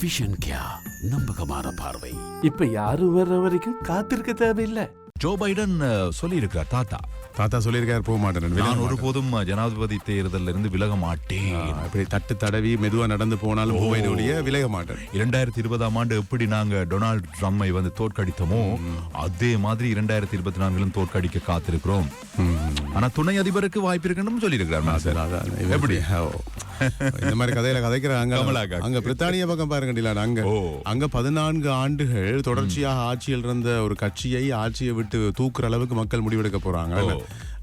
Vision கியா நம்பகமான பார்வை. இப்ப யாரும் வர்ற வரைக்கும் காத்திருக்க தேவையில்லை. ஜோ பைடன் சொல்லி இருக்கிறார் தாத்தா. தாத்தா சொல்லியிருக்காரு போக மாட்டேன் நான். ஒருபோதும் ஜனாதிபதி தேர்தலில் இருந்து விலக மாட்டேன். ஆ, இப்படி தட்டு தடவி மெதுவா நடந்து போனாலும் போவேன் ஒழிய விலக மாட்டேன். இரண்டாயிரத்தி இருபதாம் ஆண்டு எப்படி நாங்க டொனால்ட் ட்ரம்மை வந்து தோற்கடித்தோமோ அதே மாதிரி இரண்டாயிரத்தி இருபத்தி நான்கிலும் தோற்கடிக்க காத்திருக்கிறோம். ஆனா துணை அதிபருக்கு வாய்ப்பு இருக்குன்னு சொல்லி இருக்கிறார் அதான், அதான். இவர் எப்படி? இந்த மாதிரி கதையில கதைக்கிறாங்க கமலாக்கா. அங்க பிரித்தானிய பக்கம் பாருங்க அங்க. அங்க பதினான்கு ஆண்டுகள் தொடர்ச்சியாக ஆட்சியில் இருந்த ஒரு கட்சியை ஆட்சியை விட்டு தூக்குற அளவுக்கு மக்கள் முடிவெடுக்க போறாங்க.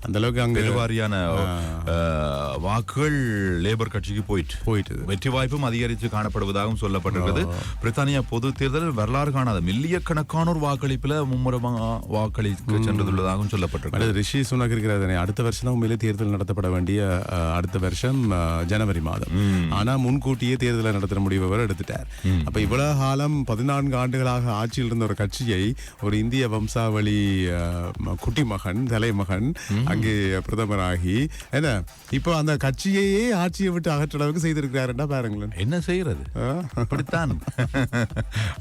அந்த அளவுக்கு அங்க பெருவாரியான வாக்குகள் லேபர் கட்சிக்கு போயிட்டு. போயிட்டு வெற்றி வாய்ப்பும் அதிகரித்து காணப்படுவதாகவும் சொல்லப்பட்டிருக்கிறது பிரித்தானியா பொது தேர்தலில் வரலாறு காணாத மில்லியக்கணக்கானோர் வாக்களிப்புல மும்முரமாக வாக்களிக்க சென்றதுள்ளதாகவும் சொல்லப்பட்டிருக்கிறது ரிஷி சுனக் இருக்கிறது அடுத்த வருஷம் தான் உண்மையிலே தேர்தல் நடத்தப்பட வேண்டிய அடுத்த வருஷம் ஜனவரி மாதம். ஆனா முன்கூட்டியே தேர்தலை நடத்துற முடிவு அவர் எடுத்துட்டார். அப்ப இவ்வளவு காலம் பதினான்கு ஆண்டுகளாக ஆட்சியில் இருந்த ஒரு கட்சியை ஒரு இந்திய வம்சாவளி அஹ், ம- குட்டி மகன் தலைமகன் அங்கே பிரதமராகி என்ன இப்போ அந்த கட்சியையே ஆட்சியை விட்டு அகற்ற அளவுக்கு செய்திருக்கிறாருன்னா பாருங்களேன். என்ன செய்யறது? அப்படித்தான்.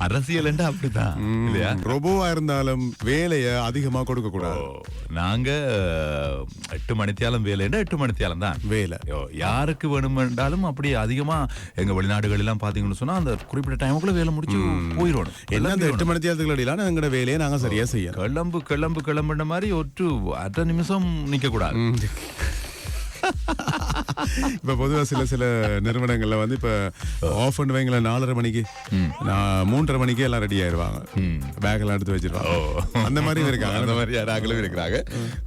அரசியல் என்றா அப்படித்தான் இல்லையா? ரொபோவா இருந்தாலும் வேலையை அதிகமா கொடுக்க கூடாது நாங்க எட்டு மணித்தியாலம் வேலைன்னா எட்டு மணித்தியாலம் தான். வேலை. யாருக்கு வேணுமென்றாலும் அப்படி அதிகமா எங்க வெளிநாடுகள் எல்லாம் பாத்தீங்கன்னு சொன்னா அந்த குறிப்பிட்ட டைமுக்குள்ள வேலை முடிச்சு போயிடணும். என்ன அந்த எட்டு மணி தேர்தலுக்கு இடையிலான எங்களோட வேலையை நாங்க சரியா செய்யணும். கிளம்பு கிளம்பு கிளம்புன மாதிரி ஒரு அரை நிமிஷம் நிக்க கூடாது இப்ப பொதுவா சில சில நிறுவனங்கள்ல வந்து இப்ப ஆஃப் வைங்கள நாலரை மணிக்கு நான் மூன்றரை மணிக்கு எல்லாம் ரெடி ஆயிருவாங்க. பேக் எல்லாம் எடுத்து வச்சிருவாங்க. அந்த மாதிரி இருக்காங்க. அந்த மாதிரி யாராங்களும் இருக்கிறாங்க.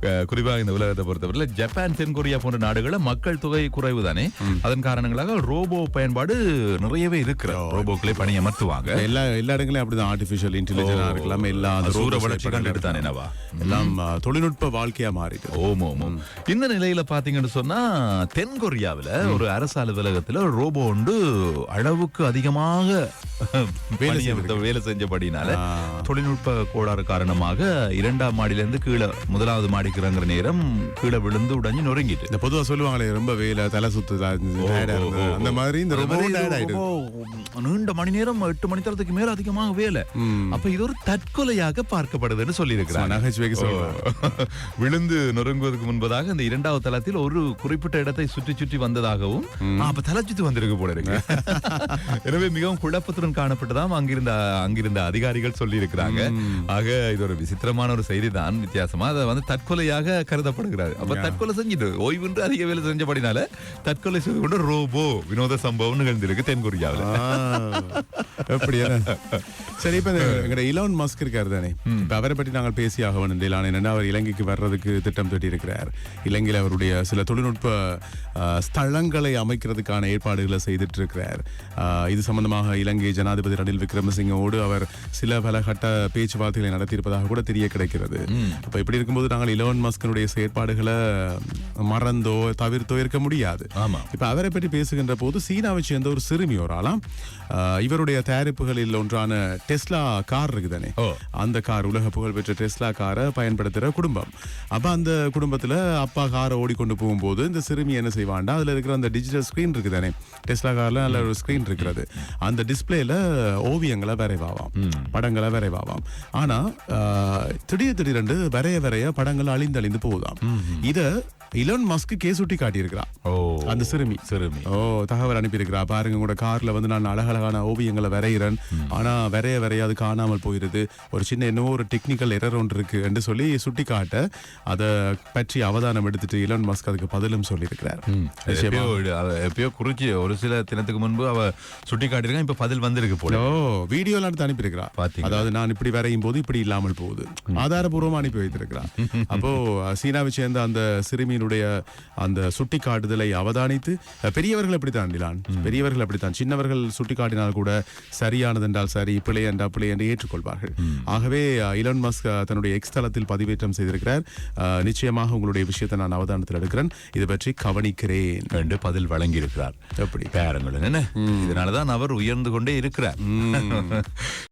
அஹ், குறிப்பா இந்த உலகத்தை பொறுத்தவரையில ஜப்பான் தென்கொரியா போன்ற நாடுகள்ல மக்கள் தொகை குறைவு தானே அதன் காரணங்களாக ரோபோ பயன்பாடு நிறையவே இருக்கிற ரோபோக்களை பணியமர்த்துவாங்க எல்லா எல்லா இடங்களையும் அப்படிதான். ஆர்டிபிஷியல் இன்டெலிஜென்ஸ் இருக்கலாம் எல்லா சூர வளர்ச்சி தானே என்னவா? எல்லாம் தொழில்நுட்ப வாழ்க்கையா மாறிட்டு ஓம் ஓம். இந்த நிலையில பாத்தீங்கன்னு சொன்னா தென்கொரியாவுல ஒரு அரசு அலுவலகத்தில் ரோபோ உண்டு அளவுக்கு அதிகமாக வேலை செஞ்சபடினால தொழில்நுட்ப கோளாறு காரணமாக இரண்டாம் மாடியில இருந்து கீழே முதலாவது மாடிக்கு இறங்குற நேரம் கீழே விழுந்து உடைஞ்சு நொறுங்கிட்டு. இந்த பொதுவா சொல்லுவாங்களே ரொம்ப வேலை தலை சுத்து அந்த மாதிரி இந்த நீண்ட மணி நேரம் எட்டு மணி நேரத்துக்கு மேல அதிகமாக வேலை. அப்ப இது ஒரு தற்கொலையாக பார்க்கப்படுதுன்னு சொல்லி இருக்கிறாங்க நகைச்சுவைக்கு விழுந்து நொறுங்குவதற்கு முன்பதாக இந்த இரண்டாவது தளத்தில் ஒரு குறிப்பிட்ட இடத்தை சுற்றி சுற்றி வந்ததாகவும் அப்ப தலை சுத்தி வந்திருக்கு போல இருக்கு. எனவே மிகவும் குழப்பத்துடன் காணப்பட்டதாம் அங்கிருந்த அங்கிருந்த அதிகாரிகள் சொல்லி இருக்கிறாங்க ஆக இது ஒரு விசித்திரமான ஒரு செய்தி தான் வித்தியாசமா அதை வந்து தற்கொலையாக கருதப்படுகிறாரு. அப்ப தற்கொலை செஞ்சுட்டு ஓய்வுன்று அதிக வேலை செஞ்சபடினால தற்கொலை செய்து கொண்டு ரோபோ வினோத சம்பவம் நிகழ்ந்திருக்கு தென்கொரியாவில். என்ன? சரி இப்ப எங்கட இலான் மஸ்க் இருக்காரு தானே. இப்ப அவரை பற்றி நாங்கள் பேசி ஆக வேண்டும் என்னன்னா அவர் இலங்கைக்கு வர்றதுக்கு திட்டம் தீட்டி இருக்கிறார் இலங்கையில் அவருடைய சில தொழில்நுட்ப ஸ்தலங்களை அமைக்கிறதுக்கான ஏற்பாடுகளை செய்துட்டு இருக்கிறார். இது சம்பந்தமாக இலங்கை ஜனாதிபதி ரணில் விக்ரமசிங்கோடு அவர் சில பல கட்ட பேச்சுவார்த்தைகளை நடத்தியிருப்பதாக கூட தெரிய கிடைக்கிறது அப்ப இப்படி இருக்கும்போது நாங்கள் இலோன் மஸ்கனுடைய செயற்பாடுகளை மறந்தோ தவிர்த்தோ இருக்க முடியாது. இப்ப அவரை பற்றி பேசுகின்ற போது சீனாவை சேர்ந்த ஒரு சிறுமி ஒரு ஆளாம் இவருடைய தயாரிப்புகளில் ஒன்றான டெஸ்லா கார் இருக்குதானே. அந்த கார் உலக புகழ்பெற்ற டெஸ்லா காரை பயன்படுத்துற குடும்பம். அப்ப அந்த குடும்பத்துல அப்பா காரை ஓடிக்கொண்டு போகும்போது இந்த சிறுமி என்ன செய்வாண்டா? அதுல இருக்கிற அந்த டிஜிட்டல் ஸ்கிரீன் இருக்குதானே? டெஸ்லா கார்ல நல்ல ஒரு ஸ்கிரீன் இருக்கிறது. அந்த டிஸ்பிளேல ஓவியங்களை வரைவாவாம். படங்களை வரைவாவாம். ஆனா திடீர் திடீரென்று வரைய வரைய படங்கள் அழிந்து அழிந்து போகுதாம். இத இலன் மஸ்க்கு கேசுட்டி காட்டியிருக்கிறான். ஓ அந்த சிறுமி. சிறுமி. ஓ தகவல் அனுப்பியிருக்கிறா. பாருங்க கூட கார்ல வந்து நான் அழகழகான ஓவியங்களை வரைகிறேன். ஆனா வரைய வரைய அது காணாமல் போயிருது. ஒரு சின்ன என்னவோ ஒரு டெக்னிக்கல் எரர் ஒன்று இருக்கு என்று சொல்லி சுட்டி காட்ட அதை பற்றி அவதானம் எடுத்துட்டு இலன் மஸ்க் அதுக்கு பதிலும் சொல்லியிருக்கிறார். எப்பயோ குறிச்சி ஒரு சில தினத்துக்கு முன்பு அவ சுட்டி காட்டியிருக்கான் இப்ப பதில் வந்திருக்கு போல. ஓ வீடியோல எடுத்து அனுப்பியிருக்கிறா? அதாவது நான் இப்படி வரையும் போது இப்படி இல்லாமல் போகுது. ஆதாரபூர்வமா அனுப்பி வைத்திருக்கிறா. அப்போ சீனாவை சேர்ந்த அந்த சிறுமியினுடைய அந்த சுட்டி காட்டுதலை அவதானித்து பெரியவர்கள் எப்படி தாண்டிலான் பெரியவர்கள் அப்படித்தான் சின்னவர்கள் சுட்டி காட்டினால் கூட சரியானது என்றால் சரி பிழை என்றால் பிழை என்று ஏற்றுக்கொள்வார்கள். ஆகவே இலன் மஸ்க் தன்னுடைய எக்ஸ் தளத்தில் பதிவேற்றம் செய்திருக்கிறார். நிச்சயமாக உங்களுடைய விஷயத்தை நான் அவதானத்தில் எடுக்கிறேன். இது பற்றி கவனிக்கிறேன். என்று பதில் வழங்கி இருக்கிறார் எப்படி? பேரங்கள் என்ன? இதனாலதான் அவர் உயர்ந்து கொண்டே இருக்கிறார்